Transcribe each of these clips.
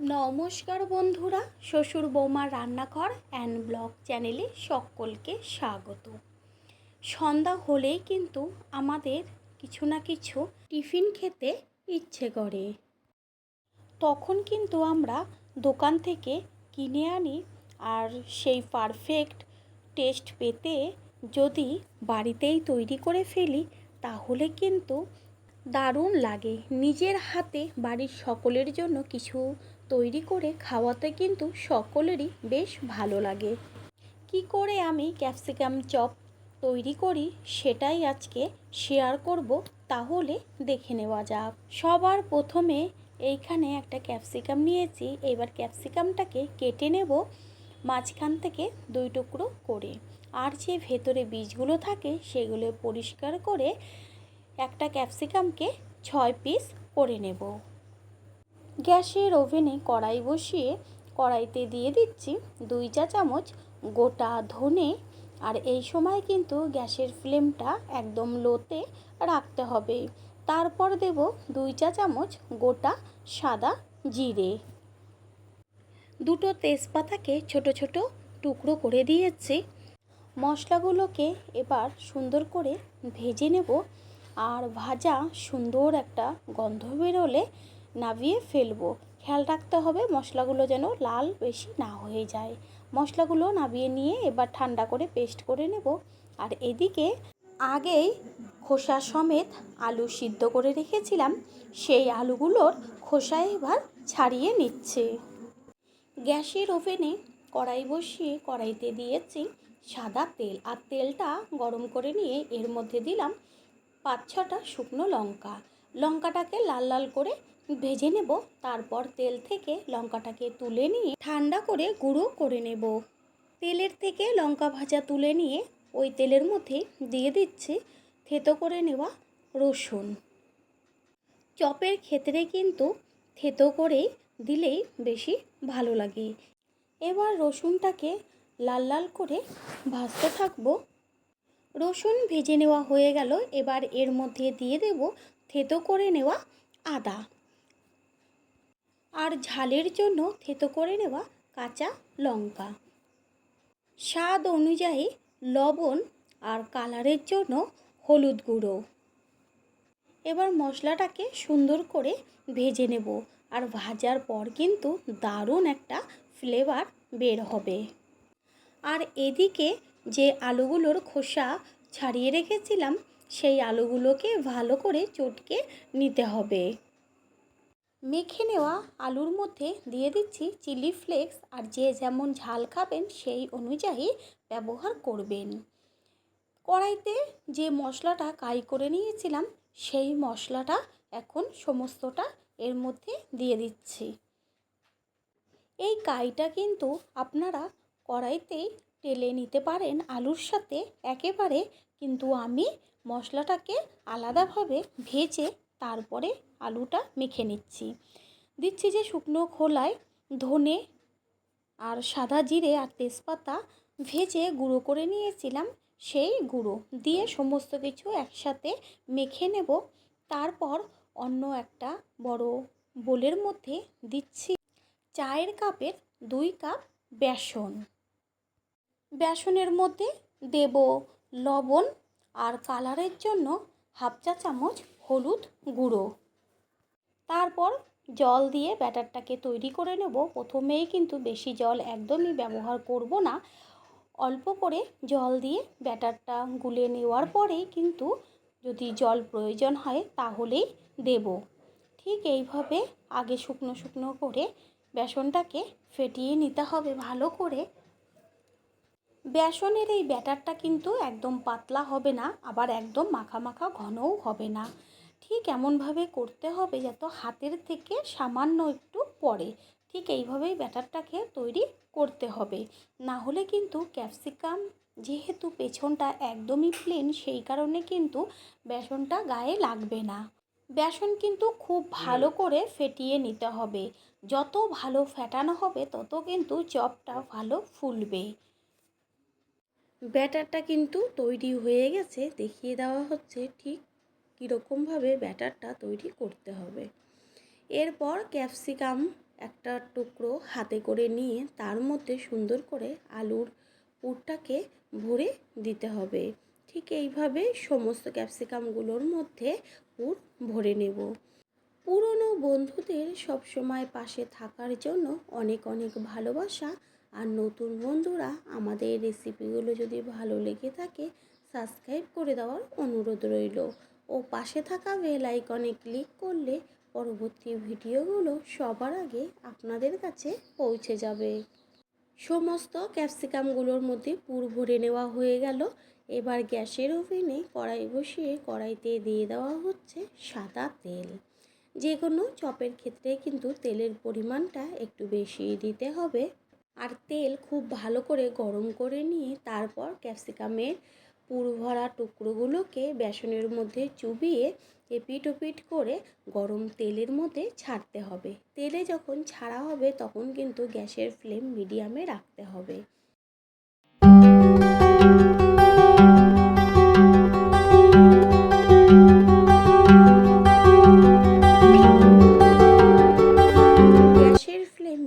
নমস্কার বন্ধুরা, শ্বশুর বৌমার রান্নাঘর অ্যান্ড ব্লগ চ্যানেলে সকলকে স্বাগত। সন্ধ্যা হলেই কিন্তু আমাদের কিছু না কিছু টিফিন খেতে ইচ্ছে করে। তখন কিন্তু আমরা দোকান থেকে কিনে আনি আর সেই পারফেক্ট টেস্ট পেতে যদি বাড়িতেই তৈরি করে ফেলি, তাহলে কিন্তু দারুণ লাগে। নিজের হাতে বাড়ির সকলের জন্য কিছু তৈরি করে খাওয়াতে কিন্তু সকলেরই বেশ ভালো লাগে। কি করে আমি ক্যাপসিকাম চপ তৈরি করি সেটাই আজকে শেয়ার করব, তাহলে দেখে নেওয়া যাক। সবার প্রথমে এইখানে একটা ক্যাপসিকাম নিয়েছি, এবার ক্যাপসিকামটাকে কেটে নেব মাঝখান থেকে দুই টুকরো করে। আর যে ভেতরে বীজগুলো থাকে সেগুলো পরিষ্কার করে একটা ক্যাপসিকামকে ছয় পিস করে নেব। গ্যাসের ওভেনে কড়াই বসিয়ে কড়াইতে দিয়ে দিচ্ছি দুই চা চামচ গোটা ধনে। আর এই সময় কিন্তু গ্যাসের ফ্লেমটা একদম লোতে রাখতে হবে। তারপর দেব দুই চা চামচ গোটা সাদা জিরে। দুটো তেজপাতাকে ছোট ছোট টুকরো করে দিয়েছি। মশলাগুলোকে এবার সুন্দর করে ভেজে নেব। আর ভাজা সুন্দর একটা গন্ধ বেরোলে নাবিয়ে ফেলব। খেয়াল রাখতে হবে মশলাগুলো যেন লাল বেশি না হয়ে যায়। মশলাগুলো নাবিয়ে নিয়ে এবার ঠান্ডা করে পেস্ট করে নেব। আর এদিকে আগেই খোসা সমেত আলু সিদ্ধ করে রেখেছিলাম। সেই আলুগুলোর খোসা এবার ছাড়িয়ে নিচ্ছে। গ্যাসের ওভেনে কড়াই বসিয়ে কড়াইতে দিয়েছি সাদা তেল। আর তেলটা গরম করে নিয়ে এর মধ্যে দিলাম পাঁচ ছটা শুকনো লঙ্কা। লঙ্কাটাকে লাল লাল করে ভেজে নেব, তারপর তেল থেকে লঙ্কাটাকে তুলে নিয়ে ঠান্ডা করে গুঁড়ো করে নেব। তেলের থেকে লঙ্কা ভাজা তুলে নিয়ে ওই তেলের মধ্যে দিয়ে দিচ্ছি থেতো করে নেওয়া রসুন। চপের ক্ষেত্রে কিন্তু থেতো করেই দিলেই বেশি ভালো লাগে। এবার রসুনটাকে লাল লাল করে ভাজতে থাকব। রসুন ভেজে নেওয়া হয়ে গেল, এবার এর মধ্যে দিয়ে দেব থেতো করে নেওয়া আদা। আর ঝালের জন্য থেতো করে নেওয়া কাঁচা লঙ্কা। স্বাদ অনুযায়ী লবণ আর কালারের জন্য হলুদ গুঁড়ো। এবার মশলাটাকে সুন্দর করে ভেজে নেব আর ভাজার পর কিন্তু দারুণ একটা ফ্লেভার বের হবে। আর এদিকে যে আলুগুলোর খোসা ছাড়িয়ে রেখেছিলাম, সেই আলুগুলোকে ভালো করে চটকে নিতে হবে। মেখে নেওয়া আলুর মধ্যে দিয়ে দিচ্ছি চিলি ফ্লেক্স আর যে যেমন ঝাল খাবেন সেই অনুযায়ী ব্যবহার করবেন। কড়াইতে যে মশলাটা কাই করে নিয়েছিলাম, সেই মশলাটা এখন সমস্তটা এর মধ্যে দিয়ে দিচ্ছি। এই কাইটা কিন্তু আপনারা কড়াইতেই টেলে নিতে পারেন আলুর সাথে। একেবারে কিন্তু আমি মশলাটাকে আলাদাভাবে ভেজে তারপরে আলুটা মেখে নিচ্ছি। দিচ্ছি যে শুকনো খোলায় ধনে আর সাদা জিরে আর তেজপাতা ভেজে গুঁড়ো করে নিয়েছিলাম সেই গুঁড়ো দিয়ে সমস্ত কিছু একসাথে মেখে নেব। তারপর অন্য একটা বড় বোলের মধ্যে দিচ্ছি চায়ের কাপের দুই কাপ বেসন। বেসনের মধ্যে দেব লবণ আর কালারের জন্য হাফ চা চামচ হলুদ গুঁড়ো। তারপর জল দিয়ে ব্যাটারটাকে তৈরি করে নেব। প্রথমেই কিন্তু বেশি জল একদমই ব্যবহার করব না। অল্প করে জল দিয়ে ব্যাটারটা গুলে নেওয়ার পরেই কিন্তু যদি জল প্রয়োজন হয় তাহলেই দেব। ঠিক এইভাবে আগে শুকনো শুকনো করে বেসনটাকে ফেটিয়ে নিতে হবে ভালো করে। বেসনের এই ব্যাটারটা কিন্তু একদম পাতলা হবে না, আবার একদম মাখা মাখা ঘনও হবে না। ঠিক এমনভাবে করতে হবে যাতে হাতের থেকে সামান্য একটু পড়ে। ঠিক এইভাবেই ব্যাটারটাকে তৈরি করতে হবে। না হলে কিন্তু ক্যাপসিকাম যেহেতু পেছনটা একদমই প্লেন সেই কারণে কিন্তু বেসনটা গায়ে লাগবে না। বেসন কিন্তু খুব ভালো করে ফেটিয়ে নিতে হবে। যত ভালো ফেটানো হবে তত কিন্তু চপটা ভালো ফুলবে। ব্যাটারটা কিন্তু তৈরি হয়ে গেছে দেখিয়ে দেওয়া হচ্ছে ঠিক কীরকমভাবে ব্যাটারটা তৈরি করতে হবে। এরপর ক্যাপসিকাম একটা টুকরো হাতে করে নিয়ে তার মধ্যে সুন্দর করে আলুর পুরটাকে ভরে দিতে হবে। ঠিক এইভাবে সমস্ত ক্যাপসিকামগুলোর মধ্যে পুর ভরে নেব। পুরনো বন্ধুদের সবসময় পাশে থাকার জন্য অনেক অনেক ভালোবাসা। আর নতুন বন্ধুরা আমাদের রেসিপিগুলো যদি ভালো লেগে থাকে, সাবস্ক্রাইব করে দেওয়ার অনুরোধ রইল। ও পাশে থাকা বেল আইকনে ক্লিক করলে পরবর্তী ভিডিওগুলো সবার আগে আপনাদের কাছে পৌঁছে যাবে। সমস্ত ক্যাপসিকামগুলোর মধ্যে পুর ভরে নেওয়া হয়ে গেল। এবার গ্যাসের ওভেনে কড়াই বসিয়ে কড়াইতে দিয়ে দেওয়া হচ্ছে সাদা তেল। যে কোনো চপের ক্ষেত্রে কিন্তু তেলের পরিমাণটা একটু বেশি দিতে হবে। আর তেল খুব ভালো করে গরম করে নিয়ে তারপর ক্যাপসিকামের পুর ভরা টুকরোগুলোকে বেসনের মধ্যে চুবিয়ে এপিট ওপিট করে গরম তেলের মধ্যে ছাড়তে হবে। তেলে যখন ছাড়া হবে, তখন কিন্তু গ্যাসের ফ্লেম মিডিয়ামে রাখতে হবে।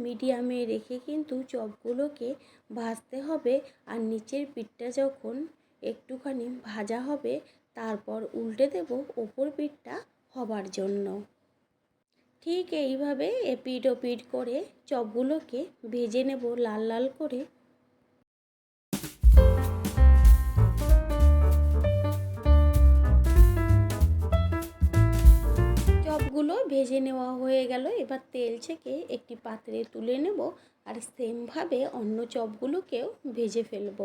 মিডিয়ামে রেখে কিন্তু চপগুলোকে ভাজতে হবে। আর নিচের পিঠটা যখন একটুখানি ভাজা হবে, তারপর উল্টে দেব ওপর পিঠটা হবার জন্য। ঠিক এইভাবে এপিট ওপিট করে চপগুলোকে ভেজে নেব লাল লাল করে। চপগুলো ভেজে নেওয়া হয়ে গেল। এবার তেল থেকে একটি পাত্রে তুলে নেব আর সেমভাবে অন্য চপগুলোকেও ভেজে ফেলব।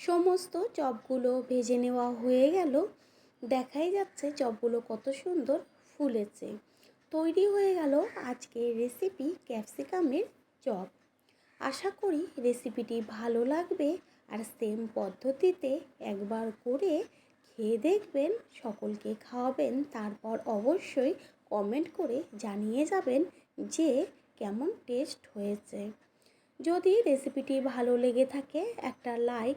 সমস্ত চপগুলো ভেজে নেওয়া হয়ে গেল। দেখাই যাচ্ছে চপগুলো কত সুন্দর ফুলেছে। তৈরি হয়ে গেল আজকের রেসিপি ক্যাপসিকামের চপ। আশা করি রেসিপিটি ভালো লাগবে আর সেম পদ্ধতিতে একবার করে খেয়ে দেখবেন, সকলকে খাওয়াবেন, তারপর অবশ্যই কমেন্ট করে জানিয়ে যাবেন যে কেমন টেস্ট হয়েছে। যদি রেসিপিটি ভালো লেগে থাকে, একটা লাইক